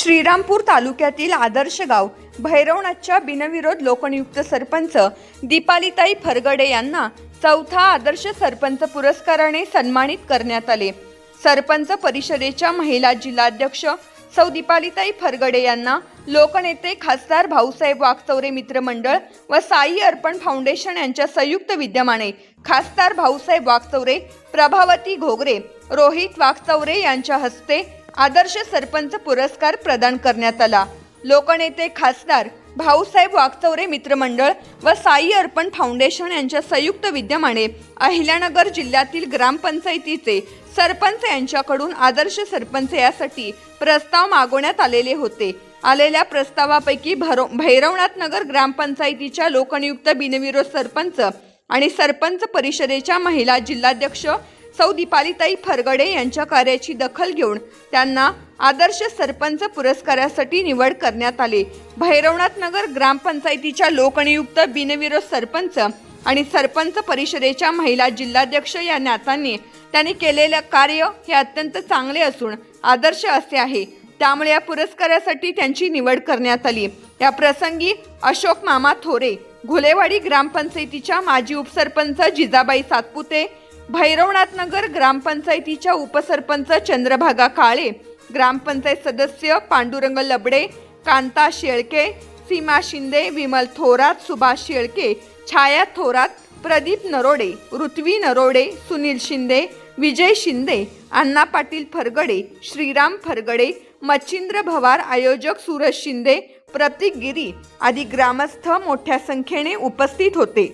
श्रीरामपूर तालुक्यातील आदर्श गाव भैरवनाथच्या बिनविरोध लोकनियुक्त सरपंच दीपालीताई फरगडे यांना चौथा आदर्श सरपंच पुरस्काराने सन्मानित करण्यात आले. सरपंच परिषदेच्या महिला जिल्हाध्यक्ष सौ दीपालीताई फरगडे यांना लोकनेते खासदार भाऊसाहेब वागचौरे मित्रमंडळ व साई अर्पण फाउंडेशन यांच्या संयुक्त विद्यमाने खासदार भाऊसाहेब वागचौरे प्रभावती घोगरे रोहित वागचौरे यांच्या हस्ते आदर्श सरपंच पुरस्कार प्रदान करण्यात आला. लोकनेते खासदार भाऊसाहेब वागचौरे मित्रमंडळ व साई अर्पण फाउंडेशन यांच्या संयुक्त विद्यमाने अहिल्यानगर जिल्ह्यातील ग्रामपंचायतीचे सरपंच यांच्याकडून आदर्श सरपंच यासाठी प्रस्ताव मागवण्यात आलेले होते. आलेल्या प्रस्तावापैकी भरो भैरवनाथ नगर ग्रामपंचायतीच्या लोकनियुक्त बिनविरोध सरपंच आणि सरपंच परिषदेच्या महिला जिल्हाध्यक्ष सौ दीपालीताई फरगडे यांच्या कार्याची दखल घेऊन त्यांना आदर्श सरपंच पुरस्कारासाठी निवड करण्यात आली. भैरवनाथ नगर ग्रामपंचायतीच्या लोकनियुक्त बिनविरोध सरपंच आणि सरपंच परिषदेच्या महिला जिल्हाध्यक्ष या नातांनी त्यांनी केलेलं कार्य हे अत्यंत चांगले असून आदर्श असे आहे. त्यामुळे या पुरस्कारासाठी त्यांची निवड करण्यात आली. या प्रसंगी अशोक मामा थोरे घुलेवाडी ग्रामपंचायतीच्या माजी उपसरपंच जिजाबाई सातपुते भैरवनाथनगर ग्रामपंचायतीच्या उपसरपंच चंद्रभागा काळे ग्रामपंचायत सदस्य पांडुरंग लबडे कांता शेळके सीमा शिंदे विमल थोरात सुभाष शेळके छाया थोरात प्रदीप नरोडे ऋत्वी नरोडे सुनील शिंदे विजय शिंदे अण्णा पाटील फरगडे श्रीराम फरगडे मच्छिंद्र भवार आयोजक सूरज शिंदे प्रतीक गिरी आदी ग्रामस्थ मोठ्या संख्येने उपस्थित होते.